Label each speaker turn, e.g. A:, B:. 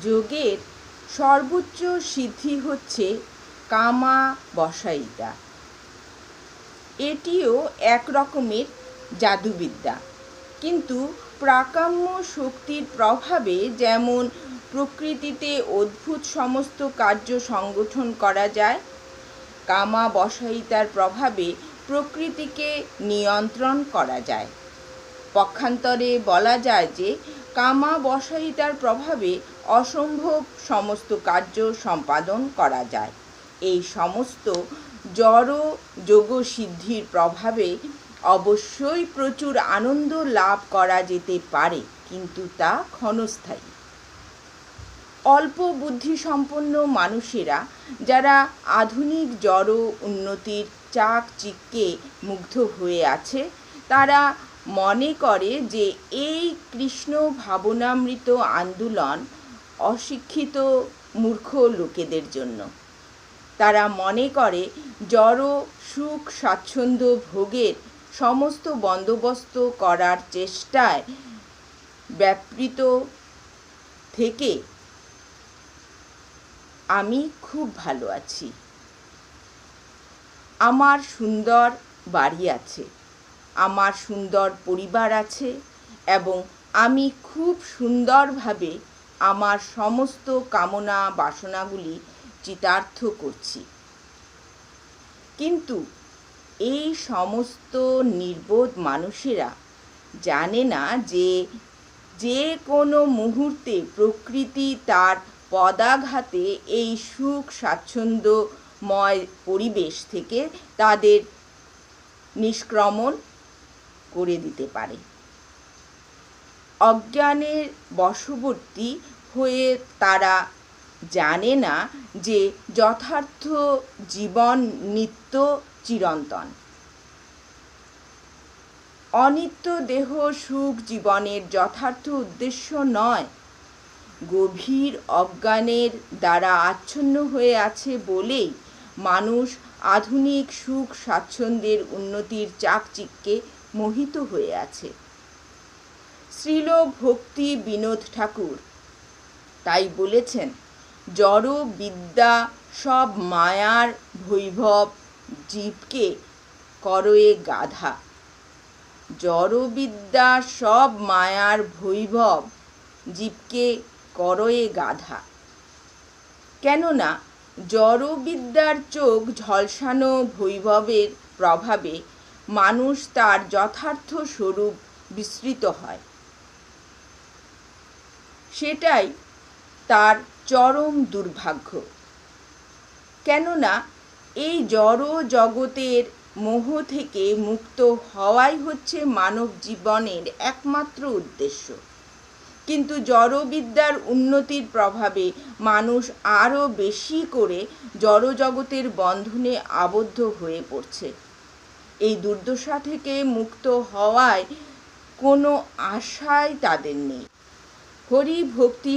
A: যোগের সর্বোচ্চ সিদ্ধি হচ্ছে কামা বসাইতা এটিও এক রকমের জাদুবিদ্যা। কিন্তু প্রাকাম্য শক্তির প্রভাবে যেমন প্রকৃতিতে অদ্ভুত সমস্ত কার্য সংগঠন করা যায়, কামা বসাইতার প্রভাবে প্রকৃতিকে নিয়ন্ত্রণ করা যায়। পক্ষান্তরে বলা যায় যে কামা বসাইতার প্রভাবে অসম্ভব সমস্ত কার্য সম্পাদন করা যায়। এই সমস্ত জড় যোগসিদ্ধির প্রভাবে অবশ্যই প্রচুর আনন্দ লাভ করা যেতে পারে, কিন্তু তা ক্ষণস্থায়ী। অল্প বুদ্ধিসম্পন্ন মানুষেরা যারা আধুনিক জড় উন্নতির চাক চিক্কে মুগ্ধ হয়ে আছে, তারা মনে করে যে এই কৃষ্ণ ভাবনামৃত আন্দোলন অশিক্ষিত মূর্খ লোকেদের জন্য। তারা মনে করে জড়, সুখ, স্বাচ্ছন্দ্য ভোগের সমস্ত বন্দোবস্ত করার চেষ্টায় ব্যাপৃত থেকে আমি খুব ভালো আছি। আমার সুন্দর বাড়ি আছে। আমার সুন্দর পরিবার আছে এবং আমি খুব সুন্দরভাবে আমার সমস্ত কামনা বাসনাগুলি চিতার্থ করছি। কিন্তু এই সমস্ত নির্বোধ মানুষেরা জানে না যে যে কোনো মুহূর্তে প্রকৃতি তার পদাঘাতে এই সুখ স্বাচ্ছন্দ্যময় পরিবেশ থেকে তাদের নিষ্ক্রমণ করে দিতে পারে। অজ্ঞানের বশবর্তী হয়ে তারা জানে না যে যথার্থ জীবন নিত্য চিরন্তন। অনিত্য দেহ সুখ জীবনের যথার্থ উদ্দেশ্য নয়। গভীর অজ্ঞানের দ্বারা আচ্ছন্ন হয়ে আছে বলেই মানুষ আধুনিক সুখ স্বাচ্ছন্দ্যের উন্নতির চাকচিক্যে মোহিত হয়ে আছে। শ্রীল ভক্তি বিনোদ ঠাকুর, তাই বলেছেন, জড় বিদ্যা সব মায়ার বৈভব, জীবকে করয়ে গাধা। জড়বিদ্যা সব মায়ার বৈভব, জীবকে করয়ে গাধা। কেননা জড়বিদ্যার চোখ ঝলসানো বৈভবের প্রভাবে মানুষ তার যথার্থ স্বরূপ বিস্মৃত হয়। সেটাই তার চরম দুর্ভাগ্য। কেননা এই জড় জগতের মোহ থেকে মুক্ত হওয়াই হচ্ছে মানব জীবনের একমাত্র উদ্দেশ্য। কিন্তু জড়বিদ্যার উন্নতির প্রভাবে মানুষ আরও বেশি করে জড়জগতের বন্ধনে আবদ্ধ হয়ে পড়ছে। এই দুর্দশা থেকে মুক্ত হওয়ায় কোনো আশাই তাদের নেই। হরি ভক্তি